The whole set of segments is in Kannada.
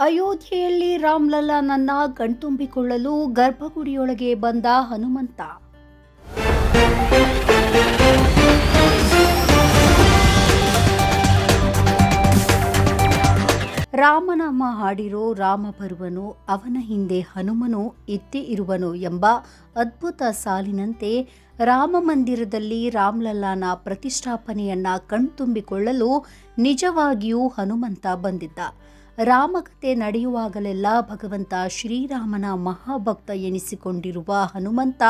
ಅಯೋಧ್ಯೆಯಲ್ಲಿ ರಾಮ್ಲಲ್ಲನನ್ನ ಕಣ್ತುಂಬಿಕೊಳ್ಳಲು ಗರ್ಭಗುಡಿಯೊಳಗೆ ಬಂದ ಹನುಮಂತ. ರಾಮನಾಮ ಹಾಡಿರೋ ರಾಮ ಬರುವನು ಅವನ ಹಿಂದೆ ಹನುಮನು ಇದ್ದೇ ಇರುವನು ಎಂಬ ಅದ್ಭುತ ಸಾಲಿನಂತೆ ರಾಮ ಮಂದಿರದಲ್ಲಿ ರಾಮ್ಲಲ್ಲಾನ ಪ್ರತಿಷ್ಠಾಪನೆಯನ್ನ ಕಣ್ತುಂಬಿಕೊಳ್ಳಲು ನಿಜವಾಗಿಯೂ ಹನುಮಂತ ಬಂದಿದ್ದ. ರಾಮಕಥೆ ನಡೆಯುವಾಗಲೆಲ್ಲ ಭಗವಂತ ಶ್ರೀರಾಮನ ಮಹಾಭಕ್ತ ಎನಿಸಿಕೊಂಡಿರುವ ಹನುಮಂತ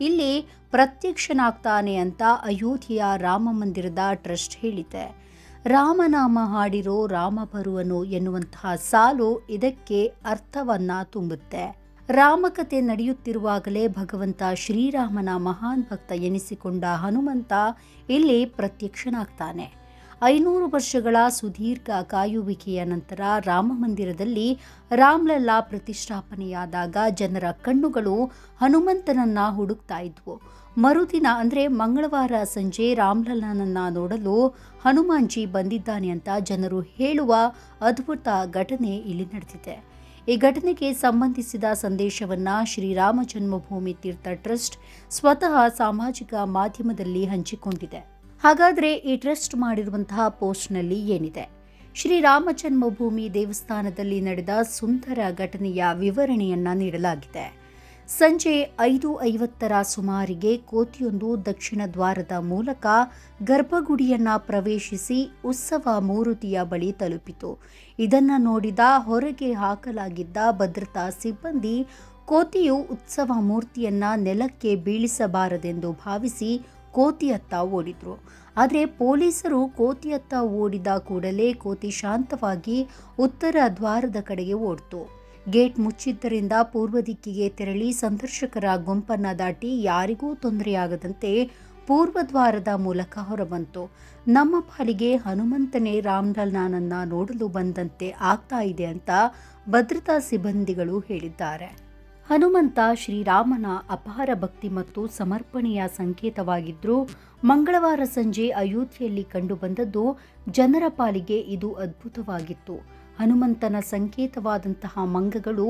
ಇಲ್ಲಿ ಪ್ರತ್ಯಕ್ಷನಾಗ್ತಾನೆ ಅಂತ ಅಯೋಧ್ಯೆಯ ರಾಮ ಮಂದಿರದ ಟ್ರಸ್ಟ್ ಹೇಳಿದೆ. ರಾಮನಾಮ ಹಾಡಿರೋ ರಾಮ ಬರುವನು ಎನ್ನುವಂತಹ ಸಾಲು ಇದಕ್ಕೆ ಅರ್ಥವನ್ನ ತುಂಬುತ್ತೆ. ರಾಮಕಥೆ ನಡೆಯುತ್ತಿರುವಾಗಲೇ ಭಗವಂತ ಶ್ರೀರಾಮನ ಮಹಾನ್ ಭಕ್ತ ಎನಿಸಿಕೊಂಡ ಹನುಮಂತ ಇಲ್ಲಿ ಪ್ರತ್ಯಕ್ಷನಾಗ್ತಾನೆ. ಐನೂರು ವರ್ಷಗಳ ಸುದೀರ್ಘ ಕಾಯುವಿಕೆಯ ನಂತರ ರಾಮ ಮಂದಿರದಲ್ಲಿ ರಾಮ್ಲಲ್ಲಾ ಪ್ರತಿಷ್ಠಾಪನೆಯಾದಾಗ ಜನರ ಕಣ್ಣುಗಳು ಹನುಮಂತನನ್ನ ಹುಡುಕ್ತಾ ಇದ್ವು. ಮರುದಿನ ಅಂದರೆ ಮಂಗಳವಾರ ಸಂಜೆ ರಾಮ್ಲಲ್ಲನನ್ನ ನೋಡಲು ಹನುಮಾನ್ಜಿ ಬಂದಿದ್ದಾನೆ ಅಂತ ಜನರು ಹೇಳುವ ಅದ್ಭುತ ಘಟನೆ ಇಲ್ಲಿ ನಡೆದಿದೆ. ಈ ಘಟನೆಗೆ ಸಂಬಂಧಿಸಿದ ಸಂದೇಶವನ್ನ ಶ್ರೀರಾಮ ಜನ್ಮಭೂಮಿ ತೀರ್ಥ ಟ್ರಸ್ಟ್ ಸ್ವತಃ ಸಾಮಾಜಿಕ ಮಾಧ್ಯಮದಲ್ಲಿ ಹಂಚಿಕೊಂಡಿದೆ. ಹಾಗಾದ್ರೆ ಈ ಟ್ರಸ್ಟ್ ಮಾಡಿರುವಂತಹ ಪೋಸ್ಟ್ನಲ್ಲಿ ಏನಿದೆ? ಶ್ರೀರಾಮ ಜನ್ಮಭೂಮಿ ದೇವಸ್ಥಾನದಲ್ಲಿ ನಡೆದ ಸುಂದರ ಘಟನೆಯ ವಿವರಣೆಯನ್ನ ನೀಡಲಾಗಿದೆ. ಸಂಜೆ ಐದು ಐವತ್ತರ ಸುಮಾರಿಗೆ ಕೋತಿಯೊಂದು ದಕ್ಷಿಣ ದ್ವಾರದ ಮೂಲಕ ಗರ್ಭಗುಡಿಯನ್ನ ಪ್ರವೇಶಿಸಿ ಉತ್ಸವ ಮೂರುತಿಯ ಬಳಿ ತಲುಪಿತು. ಇದನ್ನು ನೋಡಿದ ಹೊರಗೆ ಹಾಕಲಾಗಿದ್ದ ಭದ್ರತಾ ಸಿಬ್ಬಂದಿ ಕೋತಿಯು ಉತ್ಸವ ಮೂರ್ತಿಯನ್ನ ನೆಲಕ್ಕೆ ಬೀಳಿಸಬಾರದೆಂದು ಭಾವಿಸಿ ಕೋತಿಯತ್ತ ಓಡಿದ್ರು. ಆದರೆ ಪೊಲೀಸರು ಕೋತಿಯತ್ತ ಓಡಿದ ಕೂಡಲೇ ಕೋತಿ ಶಾಂತವಾಗಿ ಉತ್ತರ ದ್ವಾರದ ಕಡೆಗೆ ಓಡ್ತು. ಗೇಟ್ ಮುಚ್ಚಿದ್ದರಿಂದ ಪೂರ್ವ ದಿಕ್ಕಿಗೆ ತೆರಳಿ ಸಂದರ್ಶಕರ ಗುಂಪನ್ನ ದಾಟಿ ಯಾರಿಗೂ ತೊಂದರೆಯಾಗದಂತೆ ಪೂರ್ವ ದ್ವಾರದ ಮೂಲಕ ಹೊರಬಂತು. ನಮ್ಮ ಪಾಲಿಗೆ ಹನುಮಂತನೇ ರಾಮ್ಲಾಲ್ನನ್ನ ನೋಡಲು ಬಂದಂತೆ ಆಗ್ತಾ ಇದೆ ಅಂತ ಭದ್ರತಾ ಸಿಬ್ಬಂದಿಗಳು ಹೇಳಿದ್ದಾರೆ. ಹನುಮಂತ ಶ್ರೀರಾಮನ ಅಪಾರ ಭಕ್ತಿ ಮತ್ತು ಸಮರ್ಪಣೆಯ ಸಂಕೇತವಾಗಿದ್ದರೂ ಮಂಗಳವಾರ ಸಂಜೆ ಅಯೋಧ್ಯೆಯಲ್ಲಿ ಕಂಡುಬಂದದ್ದು ಜನರ ಪಾಲಿಗೆ ಇದು ಅದ್ಭುತವಾಗಿತ್ತು. ಹನುಮಂತನ ಸಂಕೇತವಾದಂತಹ ಮಂಗಗಳು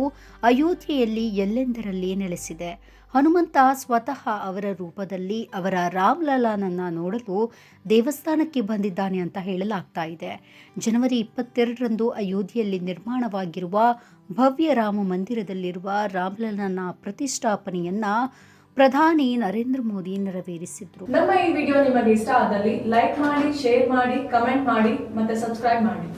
ಅಯೋಧ್ಯೆಯಲ್ಲಿ ಎಲ್ಲೆಂದರಲ್ಲಿ ನೆಲೆಸಿದೆ. ಹನುಮಂತ ಸ್ವತಃ ಅವರ ರೂಪದಲ್ಲಿ ಅವರ ರಾಮ್ಲಲಾನನ್ನ ನೋಡಲು ದೇವಸ್ಥಾನಕ್ಕೆ ಬಂದಿದ್ದಾನೆ ಅಂತ ಹೇಳಲಾಗ್ತಾ ಇದೆ. ಜನವರಿ ಇಪ್ಪತ್ತೆರಡರಂದು ಅಯೋಧ್ಯೆಯಲ್ಲಿ ನಿರ್ಮಾಣವಾಗಿರುವ ಭವ್ಯ ರಾಮ ಮಂದಿರದಲ್ಲಿರುವ ರಾಮ್ಲಲನ ಪ್ರತಿಷ್ಠಾಪನೆಯನ್ನ ಪ್ರಧಾನಿ ನರೇಂದ್ರ ಮೋದಿ ನೆರವೇರಿಸಿದ್ರು. ನಮ್ಮ ಈ ವಿಡಿಯೋ ನಿಮಗೆ ಇಷ್ಟ ಆದಲ್ಲಿ ಲೈಕ್ ಮಾಡಿ, ಶೇರ್ ಮಾಡಿ, ಕಮೆಂಟ್ ಮಾಡಿ ಮತ್ತೆ ಸಬ್ಸ್ಕ್ರೈಬ್ ಮಾಡಿ.